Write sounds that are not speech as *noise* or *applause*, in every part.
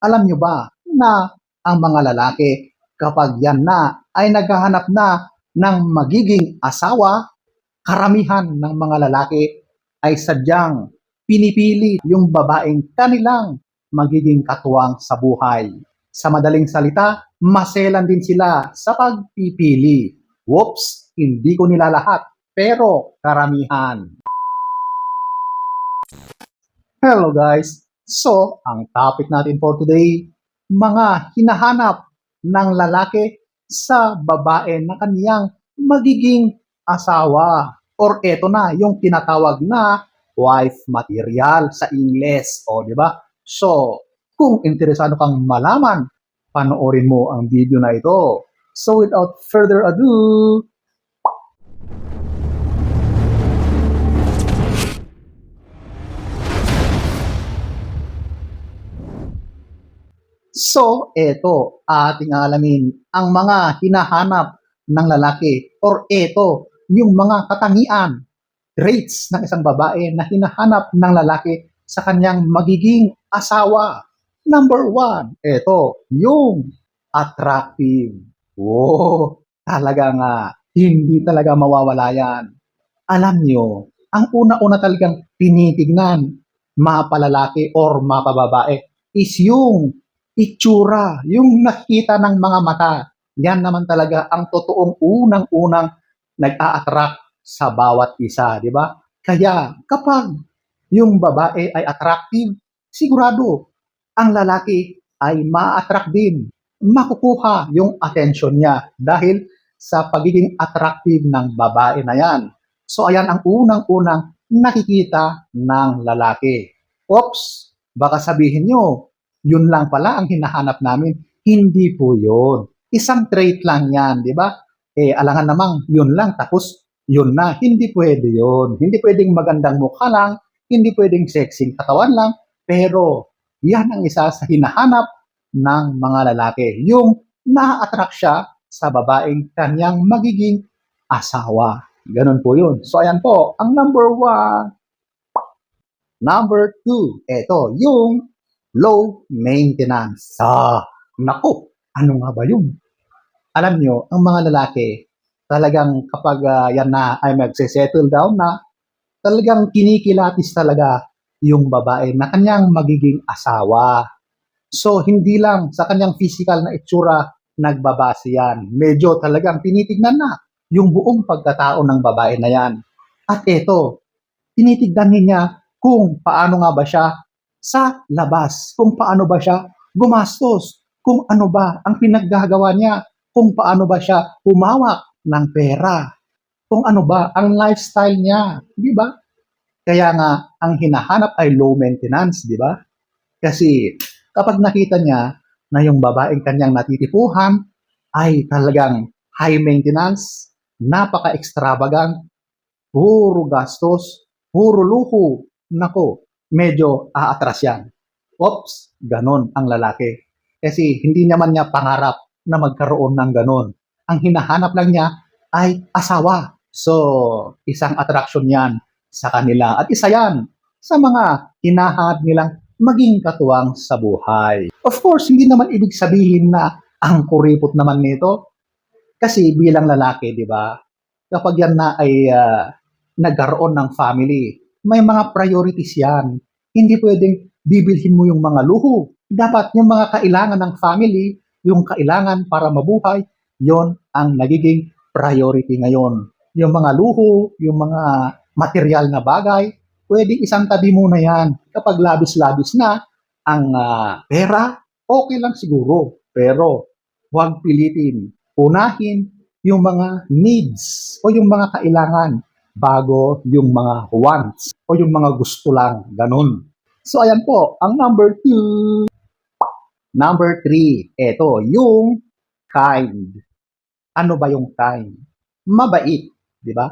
Alam nyo ba na ang mga lalaki kapag yan na ay naghahanap na ng magiging asawa, karamihan ng mga lalaki ay sadyang pinipili yung babaeng kanilang magiging katuwang sa buhay. Sa madaling salita, maselan din sila sa pagpipili. Whoops, hindi ko nila lahat, pero karamihan. Hello guys! So, ang topic natin for today, mga hinahanap ng lalaki sa babae na kaniyang magiging asawa. Or eto na, yung tinatawag na wife material sa Ingles. O, di ba? So, kung interesado kang malaman, panoorin mo ang video na ito. So, without further ado, So, eto, ating alamin ang mga hinahanap ng lalaki or eto, yung mga katangian, traits ng isang babae na hinahanap ng lalaki sa kanyang magiging asawa. Number one, eto, yung attractive. Wow, talaga nga, hindi talaga mawawala yan. Alam nyo, ang una-una talagang tinitignan, mapalalaki or mapababae, is yung itsura, yung nakita ng mga mata. Yan naman talaga ang totoong unang-unang nag-a-attract sa bawat isa, di ba? Kaya kapag yung babae ay attractive, sigurado ang lalaki ay ma-attract din. Makukuha yung attention niya dahil sa pagiging attractive ng babae na yan. So ayan ang unang-unang nakikita ng lalaki. Oops, baka sabihin nyo, yun lang pala ang hinahanap namin. Hindi po yun. Isang trait lang yan, di ba? Eh, alangan namang yun lang, tapos yun na. Hindi pwede yun. Hindi pwedeng magandang mukha lang, hindi pwedeng sexy katawan lang, pero yan ang isa sa hinahanap ng mga lalaki. Yung na-attract siya sa babaeng kanyang magiging asawa. Ganun po yun. So, ayan po, ang number one. Number two, eto, yung low maintenance. Ah, naku, ano nga ba yun? Alam nyo, ang mga lalaki, talagang kapag ah, yan na ay magse-settle down na, talagang kinikilatis talaga yung babae na kanyang magiging asawa. So, hindi lang sa kanyang physical na itsura nagbabase yan. Medyo talagang tinitignan na yung buong pagkatao ng babae na yan. At eto, tinitignan niya kung paano nga ba siya sa labas, kung paano ba siya gumastos, kung ano ba ang pinaggagawa niya, kung paano ba siya humawak ng pera, kung ano ba ang lifestyle niya, di ba? Kaya nga, ang hinahanap ay low maintenance, di ba? Kasi kapag nakita niya na yung babaeng kanyang natitipuhan ay talagang high maintenance, napaka-extravagant, puro gastos, puro luho, nako, medyo aatras yan. Oops, ganon ang lalaki. Kasi hindi naman niya pangarap na magkaroon ng ganon. Ang hinahanap lang niya ay asawa. So, isang attraction yan sa kanila. At isa yan sa mga hinahanap nilang maging katuwang sa buhay. Of course, hindi naman ibig sabihin na ang kuripot naman nito. Kasi bilang lalaki, di ba? Kapag yan na ay ah, nagkaroon ng family, may mga priorities yan. Hindi pwedeng bibilhin mo yung mga luho. Dapat yung mga kailangan ng family, yung kailangan para mabuhay, yon ang nagiging priority ngayon. Yung mga luho, yung mga material na bagay, pwedeng isang tabi muna yan. Kapag labis-labis na ang ah, pera, okay lang siguro. Pero huwag pilitin. Unahin yung mga needs o yung mga kailangan bago yung mga wants o yung mga gusto lang. Ganun. So, ayan po, ang number two. Number three, eto, yung kind. Ano ba yung kind? Mabait, di ba?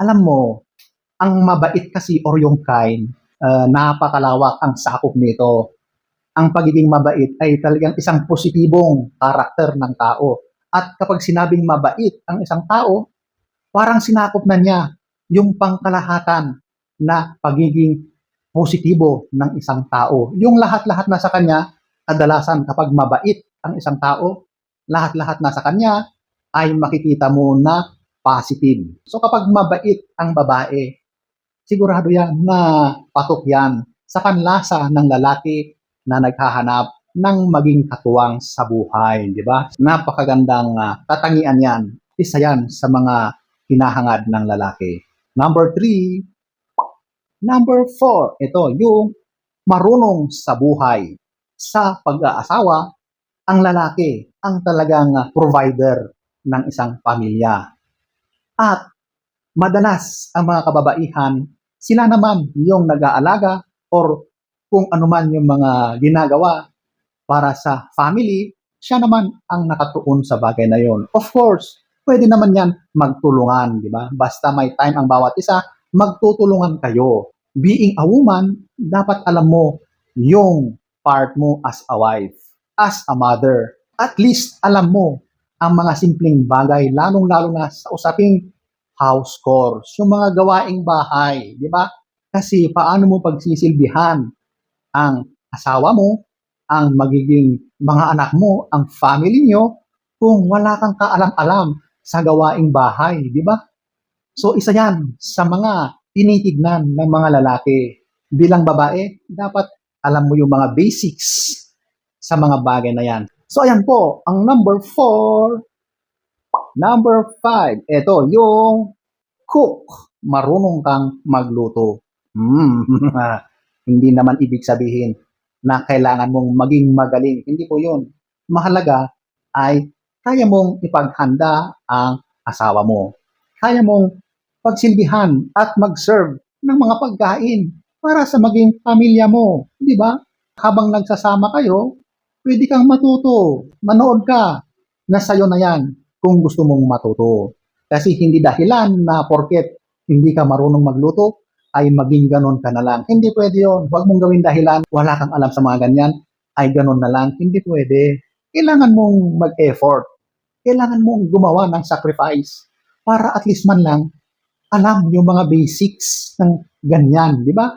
Alam mo, ang mabait kasi or yung kind, uh, napakalawak ang sakop nito. Ang pagiging mabait ay talagang isang positibong karakter ng tao. At kapag sinabing mabait ang isang tao, parang sinakop na niya yung pangkalahatan na pagiging positibo ng isang tao. Yung lahat-lahat na sa kanya kadalasan kapag mabait ang isang tao, lahat-lahat na sa kanya ay makikita mo na positive. So kapag mabait ang babae, sigurado yan na patok yan sa panlasa ng lalaki na naghahanap ng maging katuwang sa buhay, di ba? Napakagandang ah, katangian yan. Isa yan sa mga hinahangad ng lalaki. Number three, number four, ito yung marunong sa buhay. Sa pag-aasawa, ang lalaki ang talagang provider ng isang pamilya. At madalas ang mga kababaihan, sila naman yung nag-aalaga or kung anuman yung mga ginagawa para sa family, siya naman ang nakatuon sa bagay na yon. Of course, pwede naman yan magtulungan, di ba? Basta may time ang bawat isa, magtutulungan kayo. Being a woman, dapat alam mo yung part mo as a wife, as a mother. At least alam mo ang mga simpleng bagay, lalong-lalo na sa usaping house chores, yung mga gawaing bahay, di ba? Kasi paano mo pagsisilbihan ang asawa mo, ang magiging mga anak mo, ang family nyo, kung wala kang kaalam-alam sa gawaing bahay, di ba? So isa yan sa mga tinitignan ng mga lalaki. Bilang babae, dapat alam mo yung mga basics sa mga bagay na yan. So ayan po, ang number four, number five, ito yung cook. Marunong kang magluto. Hmm, *laughs* hindi naman ibig sabihin na kailangan mong maging magaling. Hindi po yun. Mahalaga ay kaya mong ipaghanda ang asawa mo. Kaya mong pagsilbihan at mag-serve ng mga pagkain para sa maging pamilya mo. Di ba? Habang nagsasama kayo, pwede kang matuto. Manood ka. Nasa'yo na yan kung gusto mong matuto. Kasi hindi dahilan na porket hindi ka marunong magluto, ay maging ganon ka na lang. Hindi pwede yun. Huwag mong gawin dahilan, wala kang alam sa mga ganyan, ay ganon na lang. Hindi pwede. Kailangan mong mag-effort. Kailangan mong gumawa ng sacrifice para at least man lang alam yung mga basics ng ganyan, di ba?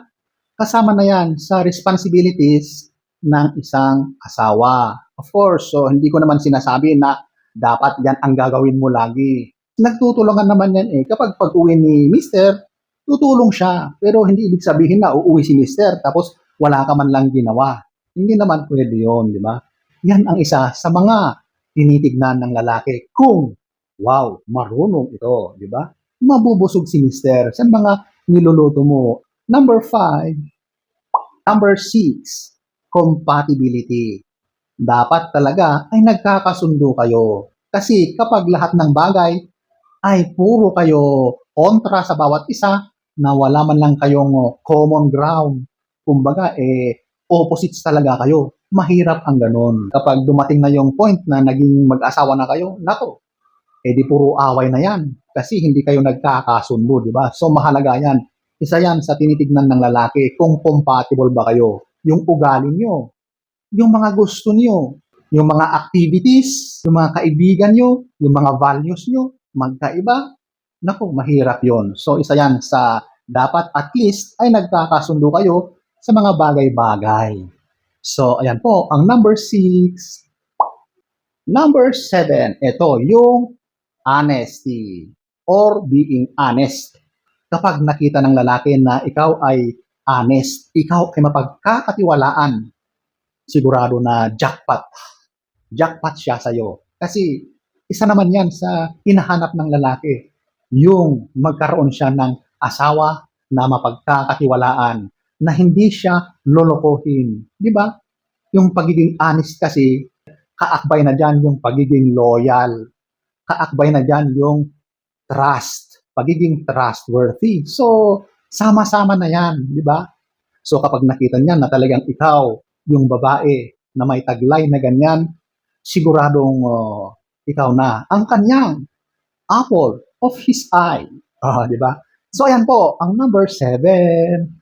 Kasama na yan sa responsibilities ng isang asawa. Of course, so hindi ko naman sinasabi na dapat yan ang gagawin mo lagi. Nagtutulungan naman yan eh. Kapag pag-uwi ni mister, tutulong siya. Pero hindi ibig sabihin na uuwi si mister tapos wala ka man lang ginawa. Hindi naman pwede yun, di ba? Yan ang isa sa mga tinitignan ng lalaki kung, wow, marunong ito, di ba? Mabubusog si mister sa mga niluluto mo. Number five, number six, compatibility. Dapat talaga ay nagkakasundo kayo. Kasi kapag lahat ng bagay ay puro kayo kontra sa bawat isa na wala man lang kayong common ground. Kumbaga, eh, opposites talaga kayo. Mahirap ang ganun. Kapag dumating na yung point na naging mag-asawa na kayo, nako, eh puro away na yan. Kasi hindi kayo nagkakasundo, di ba? So mahalaga yan. Isa yan sa tinitignan ng lalaki kung compatible ba kayo. Yung ugali nyo, yung mga gusto nyo, yung mga activities, yung mga kaibigan nyo, yung mga values nyo, magkaiba, naku, mahirap yon. So, isa yan sa dapat at least ay nagkakasundo kayo sa mga bagay-bagay. So, ayan po, ang number six. Number seven, ito, yung honesty or being honest. Kapag nakita ng lalaki na ikaw ay honest, ikaw ay mapagkakatiwalaan, sigurado na jackpot. Jackpot siya sa'yo. Kasi isa naman yan sa hinahanap ng lalaki. Yung magkaroon siya ng asawa na mapagkakatiwalaan, na hindi siya lolokohin. Di ba? Yung pagiging honest kasi, kaakbay na dyan yung pagiging loyal. Kaakbay na dyan yung trust, pagiging trustworthy. So, sama-sama na yan, di ba? So, kapag nakita niya na talagang ikaw, yung babae na may taglay na ganyan, siguradong uh, ikaw na ang kanyang apple of his eye. *laughs* Ah, di ba? So, ayan po, ang number seven.